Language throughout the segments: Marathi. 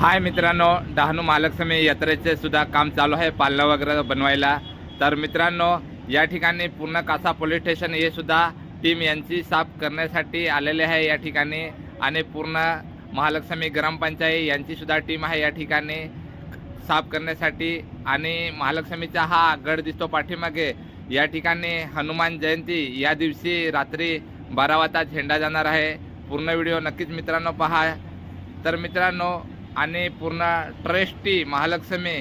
हाय मित्रांनो डहाणू महालक्ष्मी यात्रेचे सुद्धा काम चालू आहे पाल्ला वगैरे बनवायला. तर मित्रांनो या ठिकाणी पूर्ण कासा पोलीस स्टेशन हे सुद्धा टीम यांची साफ करण्यासाठी आलेले आहे या ठिकाणी. आणि पूर्ण महालक्ष्मी ग्रामपंचायत यांची सुद्धा टीम आहे या ठिकाणी साफ करण्यासाठी. आणि महालक्ष्मीचा हा गड दिसतो पाठीमागे. या ठिकाणी हनुमान जयंती या दिवशी रात्री बारा वाजता झेंडा जाणार आहे. पूर्ण व्हिडिओ नक्कीच मित्रांनो पहा. तर मित्रांनो आणि पूर्ण ट्रस्टी महालक्ष्मी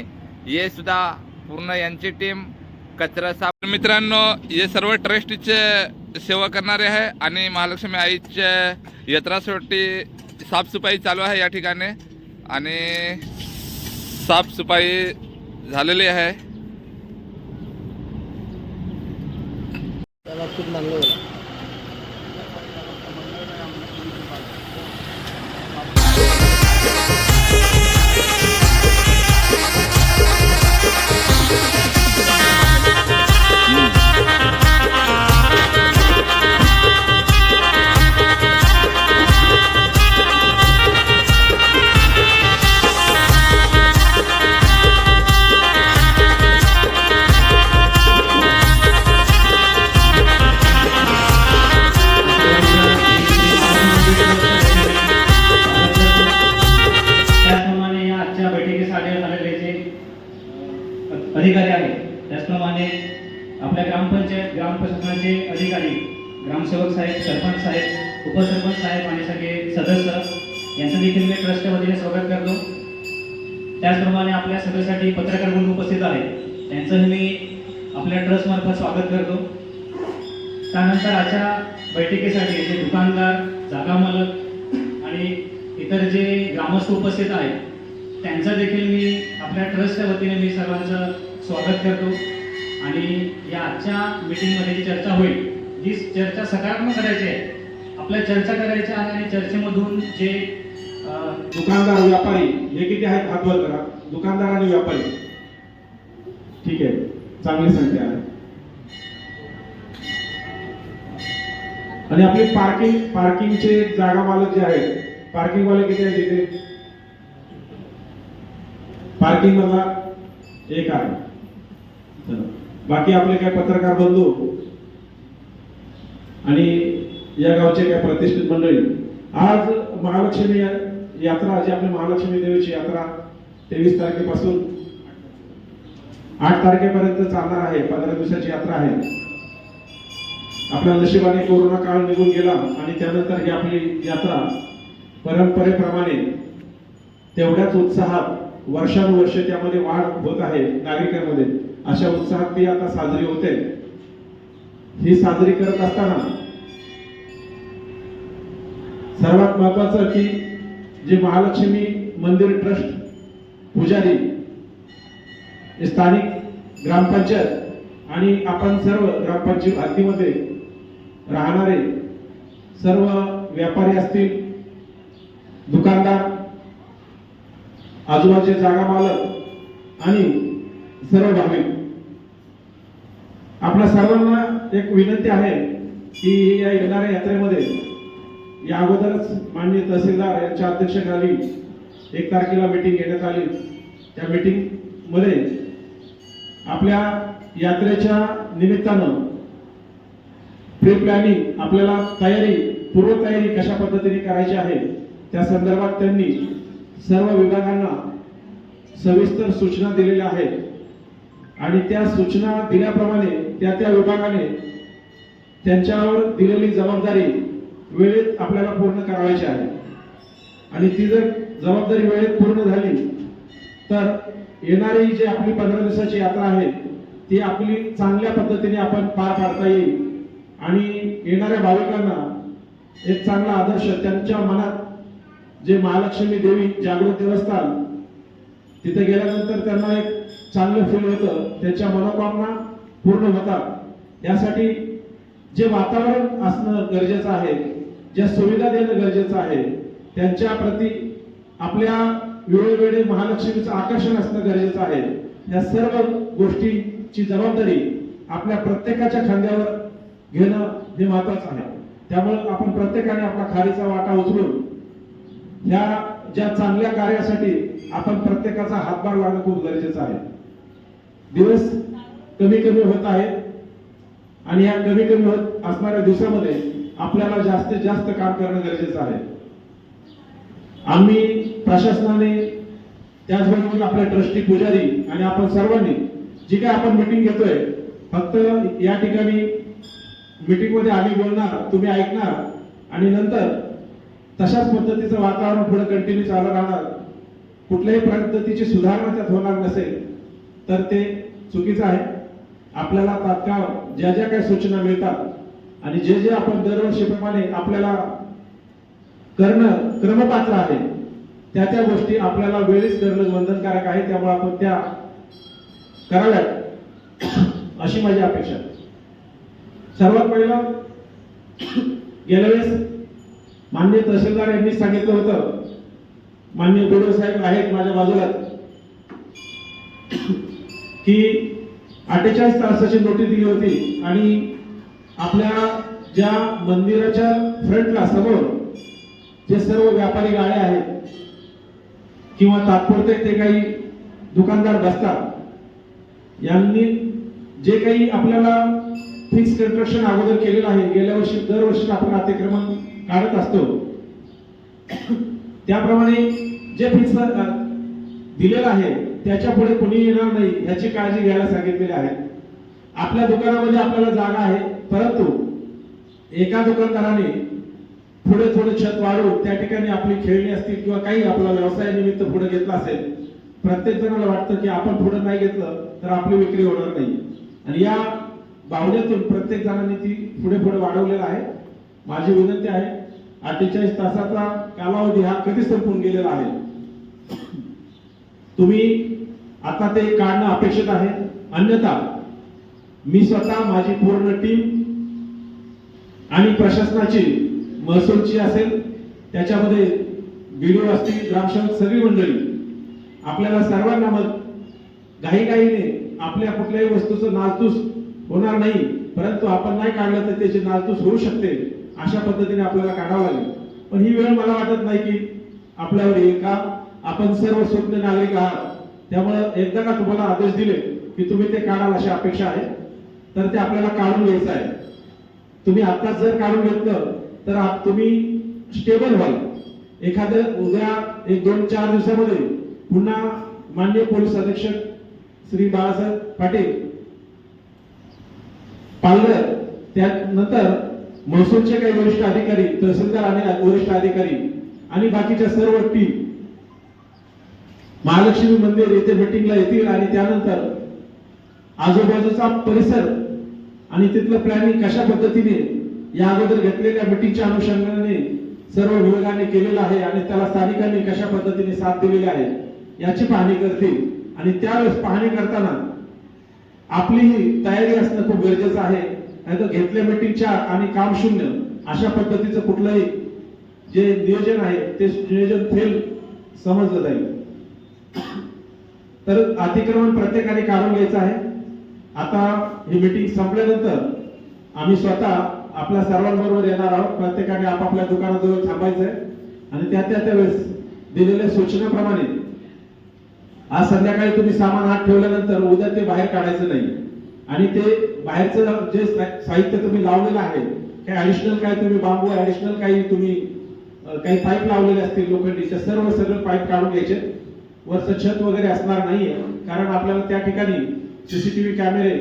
हे सुद्धा पूर्ण यांची टीम कचरा साफ मित्रांनो हे सर्व ट्रस्टीचे सेवा करणारे आहे आणि महालक्ष्मी आईच्या यात्रासाठी साफसफाई चालू आहे या ठिकाणी. आणि साफसफाई झालेली आहे. ग्रामप्रशासनाचे अधिकारी ग्रामसेवक साहेब सरपंच साहेब उपसरपंच साहेब आणि सगळे सदस्य यांचं देखील मी ट्रस्टच्या वतीने स्वागत करतो. त्याचप्रमाणे आपल्या सगळ्यासाठी पत्रकार म्हणून उपस्थित आहेत त्यांचंही मी आपल्या ट्रस्टमार्फत स्वागत करतो. त्यानंतर आजच्या बैठकीसाठी जे दुकानदार जागा मालक आणि इतर जे ग्रामस्थ उपस्थित आहेत त्यांचं देखील मी आपल्या ट्रस्टच्या वतीने मी सर्वांचं स्वागत करतो. आणि या आजच्या मीटिंगमध्ये जी चर्चा होईल जी चर्चा सकारात्मक करायची आहे आपल्या चर्चा करायची आहे आणि चर्चेमधून जे दुकानदार व्यापारी हे किती आहेत हात वर करा. दुकानदार आणि व्यापारी. ठीक आहे. चांगली संख्या आहे. आणि आपले पार्किंग पार्किंगचे जागा मालक जे आहेत पार्किंग वाले किती आहेत तिथे पार्किंग मधला एक आहे. चला. बाकी आपले काय पत्रकार बंधू? आणि या गावचे काय प्रतिष्ठित मंडळी? आज महालक्ष्मी यात्रा जी आपली महालक्ष्मी देवीची यात्रा तेवीस तारखेपासून आठ तारखेपर्यंत चालणार आहे पंधरा दिवसाची यात्रा आहे. आपल्या नशिबाने कोरोना काळ निघून गेला आणि त्यानंतर ही आपली यात्रा परंपरेप्रमाणे तेवढ्याच उत्साहात वर्षानुवर्ष त्यामध्ये वाढ होत आहे नागरिकांमध्ये. अशा उत्साहात ती आता साजरी होते ही साजरी करत असताना सर्वात महत्वाचं की जे महालक्ष्मी मंदिर ट्रस्ट पुजारी स्थानिक ग्रामपंचायत आणि आपण सर्व ग्रामपंचायत हद्दीमध्ये राहणारे सर्व व्यापारी असतील दुकानदार आजूबाजूचे जागा मालक आणि सर्व भाविक. आपल्या सर्वांना एक विनंती आहे की या येणाऱ्या यात्रेमध्ये या अगोदरच माननीय तहसीलदार यांच्या अध्यक्षतेखाली एक तारखेला मीटिंग घेण्यात आली. त्या मीटिंगमध्ये आपल्या यात्रेच्या निमित्तानं प्री प्लॅनिंग आपल्याला तयारी पूर्वतयारी कशा पद्धतीने करायची आहे त्या संदर्भात त्यांनी सर्व विभागांना सविस्तर सूचना दिलेल्या आहेत. आणि त्या सूचना दिल्याप्रमाणे त्या त्या विभागाने त्यांच्यावर दिलेली जबाबदारी वेळेत आपल्याला पूर्ण करावायची आहे. आणि ती जर जबाबदारी वेळेत पूर्ण झाली तर येणारी जी आपली पंधरा दिवसाची यात्रा आहे ती आपली चांगल्या पद्धतीने आपण पार पाडता येईल. आणि येणाऱ्या भाविकांना एक चांगला आदर्श त्यांच्या मनात जे महालक्ष्मी देवी जागृत देवस्थान तिथे गेल्यानंतर त्यांना एक चांगलं फील होतं. त्यांच्या मनोकामना पूर्ण होतात. यासाठी जे वातावरण असणं गरजेचं आहे ज्या सुविधा देणं गरजेचं आहे त्यांच्या प्रती आपल्या वेळोवेळी महालक्ष्मीचं आकर्षण असणं गरजेचं आहे. या सर्व गोष्टीची जबाबदारी आपल्या प्रत्येकाच्या खांद्यावर घेणं हे महत्वाचं आहे. त्यामुळे आपण प्रत्येकाने आपला खारीचा वाटा उचलून ह्या ज्या चांगल्या कार्यासाठी आपण प्रत्येकाचा हातभार लावणं खूप गरजेचं आहे. दिवस कमी कमी होत आहेत आणि या कमी कमी होत असणाऱ्या दिवसामध्ये आपल्याला जास्तीत जास्त काम करणं गरजेचं आहे. आम्ही प्रशासनाने त्याचबरोबर आपले ट्रस्टी पुजारी आणि आपण सर्वांनी जी काय आपण मिटिंग घेतोय फक्त या ठिकाणी मीटिंगमध्ये आम्ही बोलणार तुम्ही ऐकणार आणि नंतर तशाच पद्धतीचं वातावरण पुढे कंटिन्यू चालू राहणार कुठल्याही पद्धतीची सुधारणा त्यात होणार नसेल तर ते चुकीचं आहे आपल्याला तात्काळ ज्या ज्या काही सूचना मिळतात आणि जे जे आपण दरवर्षीप्रमाणे आपल्याला करणं क्रमपात्र आहे त्या त्या गोष्टी आपल्याला वेळीच करणं बंधनकारक आहे त्यामुळे आपण त्या कराव्यात अशी माझी अपेक्षा आहे. सर्वात पहिलं गेल्या वेळेस मान्य तहसीलदार यांनी सांगितलं होतं मान्य गुरु साहेब आहेत माझ्या बाजूला. की अठ्ठेचाळीस तासाची नोटीस दिली होती आणि आपल्या ज्या मंदिराच्या फ्रंटला समोर जे सर्व व्यापारी गाड्या आहेत किंवा तात्पुरते ते काही दुकानदार बसतात यांनी जे काही आपल्याला फिक्स कन्स्ट्रक्शन अगोदर केलेलं आहे गेल्या वर्षी दरवर्षी आपण अतिक्रमण काढत असतो. त्याप्रमाणे जे फिक्स दिलेलं आहे त्याच्या पुढे कुणी येणार नाही याची काळजी घ्यायला सांगितलेली आहे. आपल्या दुकानामध्ये आपल्याला जागा आहे परंतु एका दुकानदाराने पुढे थोडं छत वाढवून त्या ठिकाणी आपली खेळणी असतील किंवा काही आपला व्यवसाय निमित्त पुढे घेतला असेल प्रत्येक जणाला वाटतं की आपण पुढे नाही घेतलं तर आपली विक्री होणार नाही. आणि या भावनेतून प्रत्येक जणांनी ती पुढे पुढे वाढवलेलं आहे. माझी विनंती आहे अठ्ठेचाळीस तासाचा कालावधी हा कधी संपून गेलेला आहे. तुम्ही आता ते काढणं अपेक्षित आहे. अन्यथा मी स्वतः माझी पूर्ण टीम आणि प्रशासनाची महसूलची असेल त्याच्यामध्ये व्हिडिओ असतील ग्रामसेवक सगळी मंडळी आपल्याला सर्वांना मग घाईघाईने आपल्या कुठल्याही वस्तूचं नालतूस होणार नाही परंतु आपण नाही काढलं तर त्याची नालतूस होऊ शकते. अशा पद्धतीने आपल्याला काढावं लागेल. पण ही वेळ मला वाटत नाही की आपल्यावर येईल का? आपण सर्व स्वप्न नागरिक आहात. त्यामुळे एकदा का तुम्हाला आदेश दिले की तुम्ही ते काढाल अशी अपेक्षा आहे तर ते आपल्याला काढून घ्यायचं आहे. तुम्ही आताच जर काढून घेतलं तर तुम्ही स्टेबल व्हाल. एखादं उद्या एक दोन चार दिवसामध्ये पुन्हा मान्य पोलीस अधीक्षक श्री बाळासाहेब पाटील पालघर त्यानंतर महसूलचे काही वरिष्ठ अधिकारी तहसीलदार आणि वरिष्ठ अधिकारी आणि बाकीच्या सर्व टीम महालक्ष्मी मंदिर येथे मिटिंगला येतील आणि त्यानंतर आजूबाजूचा परिसर आणि तिथलं प्लॅनिंग कशा पद्धतीने या अगोदर घेतलेल्या मिटिंगच्या अनुषंगाने सर्व विभागाने केलेलं आहे आणि त्याला स्थानिकांनी कशा पद्धतीने साथ दिलेली आहे याची पाहणी करतील. आणि त्यावेळेस पाहणी करताना आपली ही तयारी असणं खूप गरजेचं आहे. नाहीतर घेतल्या चार आणि काम शून्य अशा पद्धतीचं कुठलंही जे नियोजन आहे ते नियोजन फेल समजलं जाईल. तर अतिक्रमण प्रत्येकाने काढून घ्यायचं आहे. आता ही मिटिंग संपल्यानंतर आम्ही स्वतः आपल्या सर्वांबरोबर येणार आहोत. प्रत्येकाने आपापल्या दुकानाजवळ थांबायचं आहे. आणि त्या त्या त्यावेळेस दिलेल्या सूचनेप्रमाणे आज संध्याकाळी तुम्ही सामान हात ठेवल्यानंतर उद्या ते बाहेर काढायचं नाही. आणि ते बाहेरचं जे साहित्य तुम्ही लावलेलं आहे काही ॲडिशनल काय तुम्ही बांबू ॲडिशनल काही तुम्ही काही पाईप लावलेले असतील लोखंडीचे सर्व सगळं पाईप काढून घ्यायचे. वरचं छत वगैरे असणार नाहीये कारण आपल्याला त्या ठिकाणी सीसीटीव्ही कॅमेरे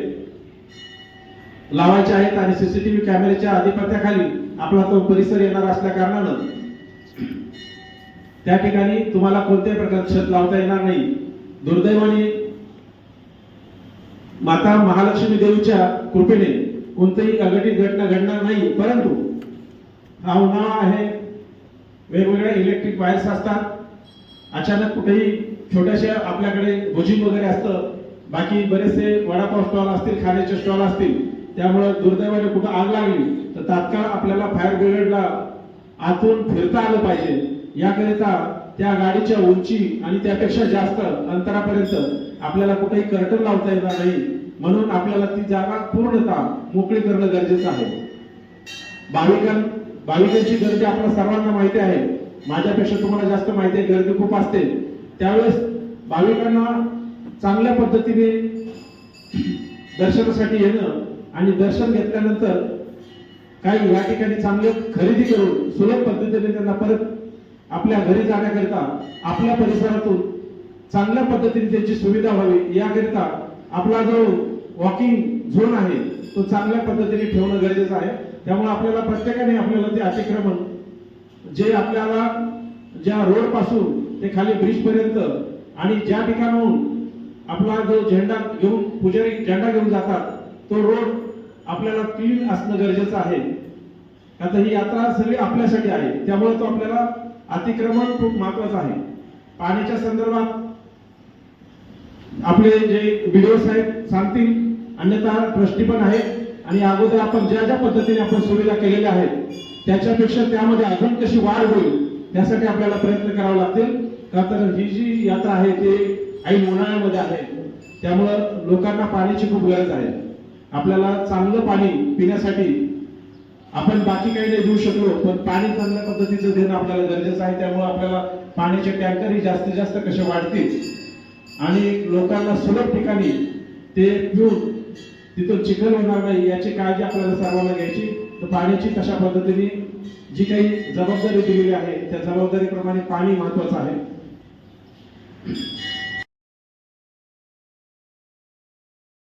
लावायचे आहेत आणि सीसीटीव्ही कॅमेऱ्याच्या आधिपत्याखाली आपला तो परिसर येणार असल्या कारणानं त्या ठिकाणी तुम्हाला कोणत्याही प्रकारचं छत लावता येणार नाही. दुर्दैवाने माता महालक्ष्मी देवीच्या कृपेने कोणतीही अघटित घटना घडणार नाही परंतु हा उन्हाळा आहे. वेगवेगळ्या इलेक्ट्रिक वायर्स असतात. अचानक कुठेही छोट्याशा आपल्याकडे भोजिंग वगैरे असतं. बाकी बरेचसे वडापाव स्टॉल असतील खाण्याचे स्टॉल असतील त्यामुळे दुर्दैवाने कुठं आग लागली तर तात्काळ आपल्याला फायर ब्रिगेडला आतून फिरता आलं पाहिजे. याकरिता त्या गाडीच्या उंची आणि त्यापेक्षा जास्त अंतरापर्यंत आपल्याला कुठेही कर्टन लावता येणार नाही. म्हणून आपल्याला ती जागा पूर्णतः मोकळी करणं गरजेचं आहे. भाविकां भाविकांची गर्दी आपल्या सर्वांना माहिती आहे. माझ्यापेक्षा तुम्हाला जास्त माहिती आहे गर्दी खूप असते. त्यावेळेस भाविकांना चांगल्या पद्धतीने दर्शनासाठी येणं आणि दर्शन घेतल्यानंतर काही या ठिकाणी चांगले खरेदी करून सुलभ पद्धतीने त्यांना परत आपल्या घरी जाण्याकरिता आपल्या परिसरातून चांगल्या पद्धतीने त्यांची सुविधा व्हावी. याकरिता आपला जो वॉकिंग झोन आहे तो चांगल्या पद्धतीने ठेवणं गरजेचं आहे. त्यामुळे आपल्याला प्रत्येकाने आपल्याला ते अतिक्रमण जे आपल्याला ज्या रोडपासून ते खाली ब्रिज पर्यंत आणि ज्या ठिकाणाहून आपला जो झेंडा घेऊन पुजारी झेंडा घेऊन जातात तो रोड आपल्याला क्लीन असणं गरजेचं आहे. आता ही यात्रा सगळी आपल्यासाठी आहे. त्यामुळे तो आपल्याला अतिक्रमण खूप महत्वाचं आहे. पाण्याच्या संदर्भात आपले जे व्हिडिओ साहेब सांगतील अन्यथा ट्रस्टी पण आहेत. आणि अगोदर आपण ज्या ज्या पद्धतीने आपण सुविधा केलेल्या आहेत त्याच्यापेक्षा त्यामध्ये अजून कशी वाढ होईल त्यासाठी आपल्याला प्रयत्न करावे लागतील. का तर ही जी यात्रा आहे ते ऐन उन्हाळ्यामध्ये आहे. त्यामुळं लोकांना पाण्याची खूप गरज आहे. आपल्याला चांगलं पाणी पिण्यासाठी आपण बाकी काही नाही देऊ शकलो पण पाणी चांगल्या पद्धतीचं देणं आपल्याला गरजेचं आहे. त्यामुळे आपल्याला पाण्याचे टँकरही जास्तीत जास्त कसे वाढतील आणि लोकांना सुलभ ठिकाणी ते पिऊन तिथून चिखल होणार नाही याची काळजी आपल्याला सर्वांना घ्यायची. तर पाण्याची कशा पद्धतीने जी काही जबाबदारी दिलेली आहे त्या जबाबदारीप्रमाणे पाणी महत्वाचं आहे.